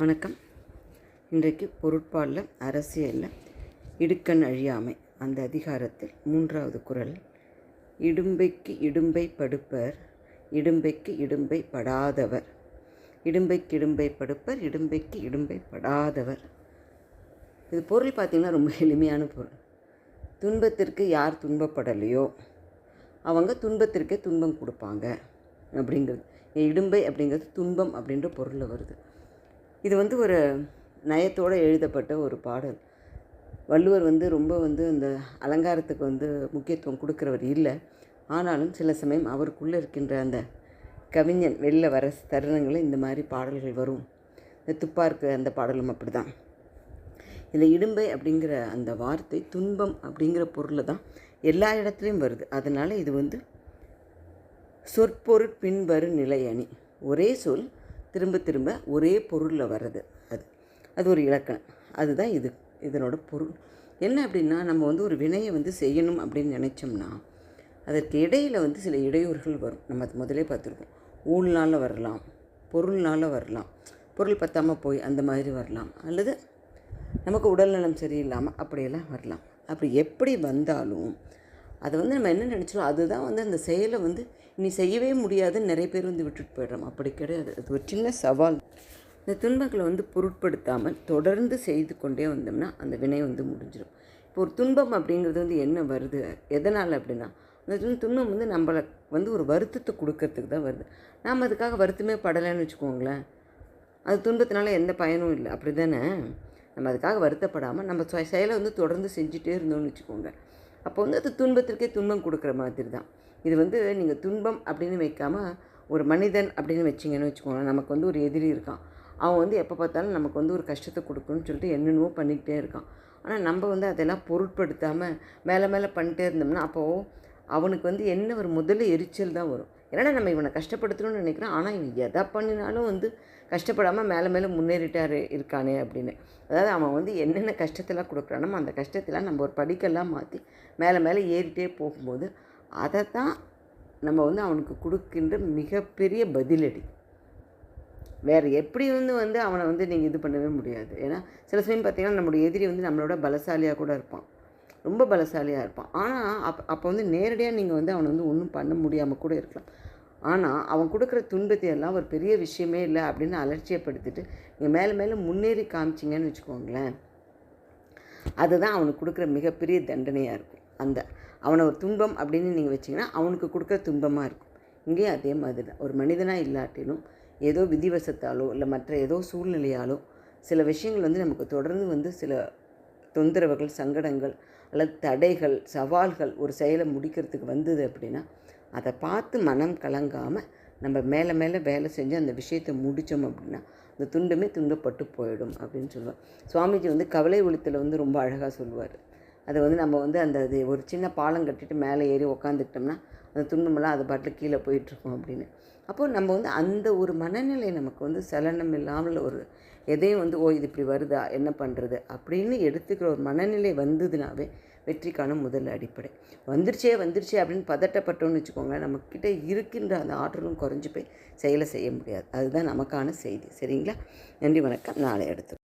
வணக்கம். இன்றைக்கு பொருட்பாலில் அரசியலில் இடுக்கண் அழியாமை அந்த அதிகாரத்தில் மூன்றாவது குரல். இடும்பைக்கு இடும்பை படுப்பர் இடும்பைக்கு இடும்பை படாதவர். இடும்பைக்கு இடும்பை படுப்பர் இடும்பைக்கு இடும்பை படாதவர். இது பொருள் பார்த்திங்கன்னா ரொம்ப எளிமையான பொருள். துன்பத்திற்கு யார் துன்பப்படலையோ அவங்க துன்பத்திற்கே துன்பம் கொடுப்பாங்க அப்படிங்கிறது. இடும்பை அப்படிங்கிறது துன்பம் அப்படின்ற பொருளில் வருது. இது வந்து ஒரு நயத்தோடு எழுதப்பட்ட ஒரு பாடல். வள்ளுவர் வந்து ரொம்ப வந்து அந்த அலங்காரத்துக்கு வந்து முக்கியத்துவம் கொடுக்குறவர் இல்லை. ஆனாலும் சில சமயம் அவருக்குள்ளே இருக்கின்ற அந்த கவிஞன் வெளில வர தருணங்களில் இந்த மாதிரி பாடல்கள் வரும். இந்த துப்பார்க்கு அந்த பாடலும் அப்படி தான் இந்த இடும்பை அப்படிங்கிற அந்த வார்த்தை துன்பம் அப்படிங்கிற பொருளை தான் எல்லா இடத்துலையும் வருது. அதனால் இது வந்து சொற்பொருட் பின்வரும் நிலை அணி ஒரே சொல் திரும்ப திரும்ப ஒரே பொருளில் வர்றது அது. அது ஒரு இலக்கணம். அதுதான் இது. இதனோட பொருள். என்ன அப்படின்னா நம்ம வந்து ஒரு வினையை வந்து செய்யணும் அப்படின்னு நினச்சோம்னா அதற்கு இடையில் வந்து சில இடையூறுகள் வரும். நம்ம அது முதலே பார்த்துருக்கோம். ஊழ்னால் வரலாம் பொருள்னால் வரலாம் பொருள் பற்றாமல் போய் அந்த மாதிரி வரலாம் அல்லது நமக்கு உடல்நலம் சரியில்லாமல் அப்படியெல்லாம் வரலாம். அப்படி எப்படி வந்தாலும் அதை வந்து நம்ம என்ன நினச்சோம்? அதுதான் வந்து அந்த செயலை வந்து இனி செய்யவே முடியாதுன்னு நிறைய பேர் வந்து விட்டுட்டு போயிடுறோம் அப்படி கிடையாது. அது ஒரு சின்ன சவால். இந்த துன்பங்களை வந்து பொருட்படுத்தாமல் தொடர்ந்து செய்து கொண்டே வந்தோம்னா அந்த வினை வந்து முடிஞ்சிடும் இப்போ ஒரு துன்பம் அப்படிங்கிறது வந்து என்ன வருது? எதனால் அப்படின்னா அந்த துன்பம் வந்து நம்மளை வந்து ஒரு வருத்தத்தை கொடுக்கறதுக்கு தான் வருது. நாம் அதுக்காக வருத்தமே படலைன்னு வச்சுக்கோங்களேன். அது துன்பத்தினால எந்த பயனும் இல்லை. அப்படி தானே நம்ம அதுக்காக வருத்தப்படாமல் நம்ம செயலை வந்து தொடர்ந்து செஞ்சுட்டே இருந்தோம்னு வச்சுக்கோங்க. அப்போ வந்து அது துன்பத்திற்கே துன்பம் கொடுக்குற மாதிரி தான் இது வந்து நீங்கள் துன்பம் அப்படின்னு வைக்காமல் ஒரு மனிதன் அப்படின்னு வச்சிங்கன்னு வச்சுக்கோங்களேன் நமக்கு வந்து ஒரு எதிரி இருக்கான். அவன் வந்து எப்போ பார்த்தாலும் நமக்கு வந்து ஒரு கஷ்டத்தை கொடுக்கணும்னு சொல்லிட்டு என்னென்னவோ பண்ணிக்கிட்டே இருக்கான். ஆனால் நம்ம வந்து அதெல்லாம் பொருட்படுத்தாமல் மேலே மேலே பண்ணிட்டே இருந்தோம்னா அப்போது அவனுக்கு வந்து என்ன ஒரு முதல்ல எரிச்சல் தான் வரும். ஏன்னா நம்ம இவனை கஷ்டப்படுத்தணும்னு நினைக்கிறோம்? ஆனால் இவன் எதை பண்ணினாலும் வந்து கஷ்டப்படாமல் மேலே மேலே முன்னேறிட்டாரு இருக்கானே அப்படின்னு. அதாவது அவன் வந்து என்னென்ன கஷ்டத்தெல்லாம் கொடுக்குறானோ அந்த கஷ்டத்தெல்லாம் நம்ம ஒரு படிக்கெல்லாம் மாற்றி மேலே மேலே ஏறிட்டே போகும்போது அதை தான் நம்ம வந்து அவனுக்கு கொடுக்கின்ற மிகப்பெரிய பதிலடி. வேறு எப்படி வந்து வந்து அவனை வந்து நீங்கள் இது பண்ணவே முடியாது. ஏன்னா சில சமயம் பார்த்திங்கன்னா நம்மளுடைய எதிரி வந்து நம்மளோட பலசாலியாக கூட இருப்பான். ரொம்ப பலசாலியாக இருப்பான். ஆனால் அப் அப்போ வந்து நேரடியாக நீங்கள் வந்து அவனை வந்து ஒன்றும் பண்ண முடியாமல் கூட இருக்கலாம். ஆனால் அவன் கொடுக்குற துன்பத்தை எல்லாம் ஒரு பெரிய விஷயமே இல்லை அப்படின்னு அலட்சியப்படுத்திட்டு நீங்கள் மேலே மேலே முன்னேறி காமிச்சிங்கன்னு வச்சுக்கோங்களேன் அதுதான் அவனுக்கு கொடுக்குற மிகப்பெரிய தண்டனையாக இருக்கும். அந்த அவனை ஒரு துன்பம் அப்படின்னு நீங்கள் வச்சிங்கன்னா அவனுக்கு கொடுக்குற துன்பமாக இருக்கும். இங்கேயும் அதே மாதிரி தான். ஒரு மனிதனாக இல்லாட்டிலும் ஏதோ விதிவசத்தாலோ இல்லை மற்ற ஏதோ சூழ்நிலையாலோ சில விஷயங்கள் வந்து நமக்கு தொடர்ந்து வந்து சில தொந்தரவுகள் சங்கடங்கள் அல்லது தடைகள் சவால்கள் ஒரு செயலை முடிக்கிறதுக்கு வந்தது அப்படின்னா அதை பார்த்து மனம் கலங்காமல் நம்ம மேலே மேலே வேலை செஞ்சு அந்த விஷயத்தை முடித்தோம் அப்படின்னா அந்த துண்டுமே துண்டப்பட்டு போயிடும் அப்படின்னு சொல்லுவார் சுவாமிஜி வந்து கவலை ஒழுத்தில் வந்து ரொம்ப அழகாக சொல்லுவார். அதை வந்து நம்ம வந்து அந்த அது ஒரு சின்ன பாலம் கட்டிட்டு மேலே ஏறி உக்காந்துக்கிட்டோம்னா அந்த துன்பமெல்லாம் அது பாட்டில் கீழே போயிட்டுருக்கோம் அப்படின்னு. அப்போது நம்ம வந்து அந்த ஒரு மனநிலை நமக்கு வந்து சலனம் இல்லாமல் ஒரு எதையும் வந்து ஓ இது இப்படி வருதா? என்ன பண்ணுறது அப்படின்னு எடுத்துக்கிற ஒரு மனநிலை வந்ததுனாவே வெற்றிக்கான முதல் அடிப்படை. வந்துருச்சே வந்துருச்சே அப்படின்னு பதட்டப்பட்டோன்னு வச்சுக்கோங்க நம்மக்கிட்ட இருக்கின்ற அந்த ஆற்றலும் குறைஞ்சி போய் செயலை செய்ய முடியாது. அதுதான் நமக்கான செய்தி. சரிங்களா? நன்றி வணக்கம். நாளை எடுத்து